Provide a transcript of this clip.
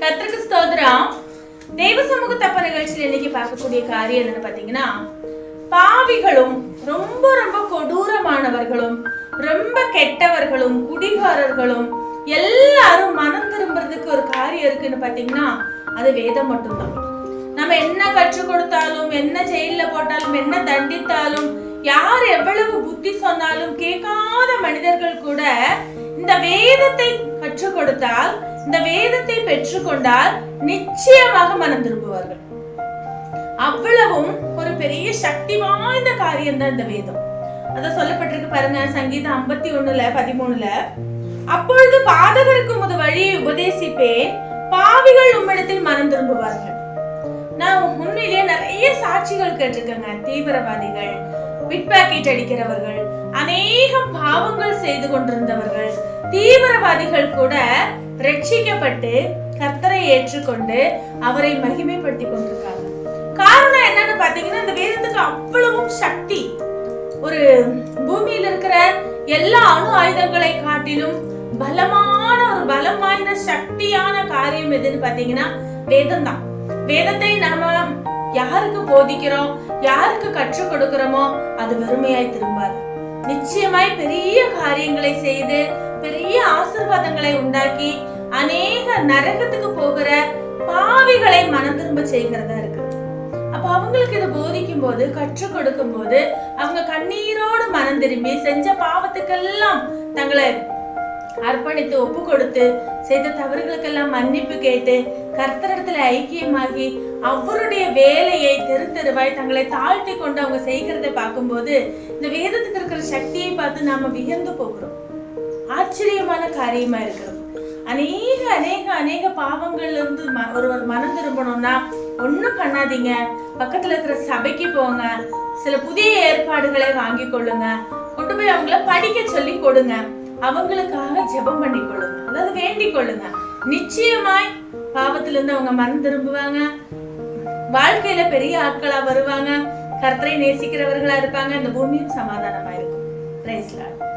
கத்திரிக்கு ஸ்தோத்திரம். தெய்வ சமூக தப்ப நிகழ்ச்சியில் இன்னைக்கு பார்க்கக்கூடிய காரியம் என்னன்னு பாத்தீங்கன்னா பாவிகளும் ரொம்ப ரொம்ப கொடூரமானவர்களும் ரொம்ப கெட்டவர்களும் குடிகாரர்களும் எல்லாரும் மனம் திரும்புறதுக்கு ஒரு காரியம் இருக்குன்னு பாத்தீங்கன்னா அது வேதம் மட்டும்தான். நம்ம என்ன கற்றுக் கொடுத்தாலும் என்ன ஜெயில போட்டாலும் என்ன தண்டித்தாலும் யார் எவ்வளவு புத்தி சொன்னாலும் கேட்காத மனிதர்கள் கூட இந்த வேதத்தை கற்றுக் கொடுத்தால் இந்த வேதத்தை பெற்றுக்கொண்டால் நிச்சயமாக மனம் திரும்புவார்கள். அவ்வளவும் ஒரு பெரிய சக்தி வாய்ந்த காரியம் தான் இந்த வேதம். அத சொல்லப்பட்டிருக்கு பாருங்க சங்கீதம் ஐம்பத்தி ஒண்ணுல பதிமூணுல. அப்பொழுது பாதகருக்கு உமது வழியை உபதேசிப்பேன் பாவிகள் உம்மிடத்தில் மனம் திரும்புவார்கள். நான் உண்மையிலேயே நிறைய சாட்சிகள் கேட்டிருக்கேங்க. தீவிரவாதிகள் பிட் பாக்கெட் அடிக்கிறவர்கள் அநேகம் பாவங்கள் செய்து கொண்டிருந்தவர்கள் தீவிரவாதிகள் கூட ரட்சிக்கப்பட்டு கர்த்தரை ஏற்றுக்கொண்டு அவரை மகிமைப்படுத்தி கொண்டிருக்காங்க. காரணம் என்னன்னு பாத்தீங்கன்னா இந்த வேதத்துக்கு அவ்வளவும் சக்தி. ஒரு பூமியில இருக்கிற எல்லா அணு ஆயுதங்களை காட்டிலும் பலமான ஒரு பலம் வாய்ந்த சக்தியான காரியம் எதுன்னு பாத்தீங்கன்னா வேதம் தான் வேதத்தை நாம யாருக்கு போதிக்கிறோம் யாருக்கு கற்றுக் கொடுக்கிறோமோ அது வெறுமையாய் திரும்பாது. நிச்சயமாய் பெரிய காரியங்களை செய்து பெரிய ஆசீர்வாதங்களை உண்டாக்கி அநேக நரகத்துக்கு போகிற பாவிகளை மனம் திரும்ப செய்கிறதா இருக்கு. அப்ப அவங்களுக்கு இதை போதிக்கும் போது கற்றுக் கொடுக்கும் போது அவங்க கண்ணீரோடு மனம் திரும்பி செஞ்ச பாவத்துக்கெல்லாம் தங்களை அர்ப்பணித்து ஒப்பு கொடுத்து செய்த தவறுகளுக்கெல்லாம் மன்னிப்பு கேட்டு கர்த்தரிடத்துல ஐக்கியமாகி அவருடைய வேலையை தெரு தெருவாய் தங்களை தாழ்த்தி கொண்டு அவங்க செய்கிறத பார்க்கும்போது இந்த வேதத்துக்கு இருக்கிற சக்தியை பார்த்து நாம வியந்து போகிறோம். ஆச்சரியமான காரியமா இருக்கிறது அநேக அநேக அநேக பாவங்கள்ல இருந்து ம- ஒருவர் மனம் திரும்பணும்னா ஒண்ணும் பண்ணாதீங்க. பக்கத்துல இருக்கிற சபைக்கு போங்க. சில புதிய ஏற்பாடுகளை வாங்கி கொள்ளுங்க. கொண்டு போய் அவங்கள படிக்க சொல்லி கொடுங்க. அவங்களுக்காக ஜெபம் பண்ணி கொள்ளுங்க. அதாவது வேண்டிக் கொள்ளுங்க. நிச்சயமாய் பாவத்திலிருந்து அவங்க மனம் திரும்புவாங்க. வாழ்க்கையில பெரிய ஆட்களா வருவாங்க. கர்த்தரை நேசிக்கிறவர்களா இருப்பாங்க. இந்த பூமியும் சமாதானமா இருக்கும்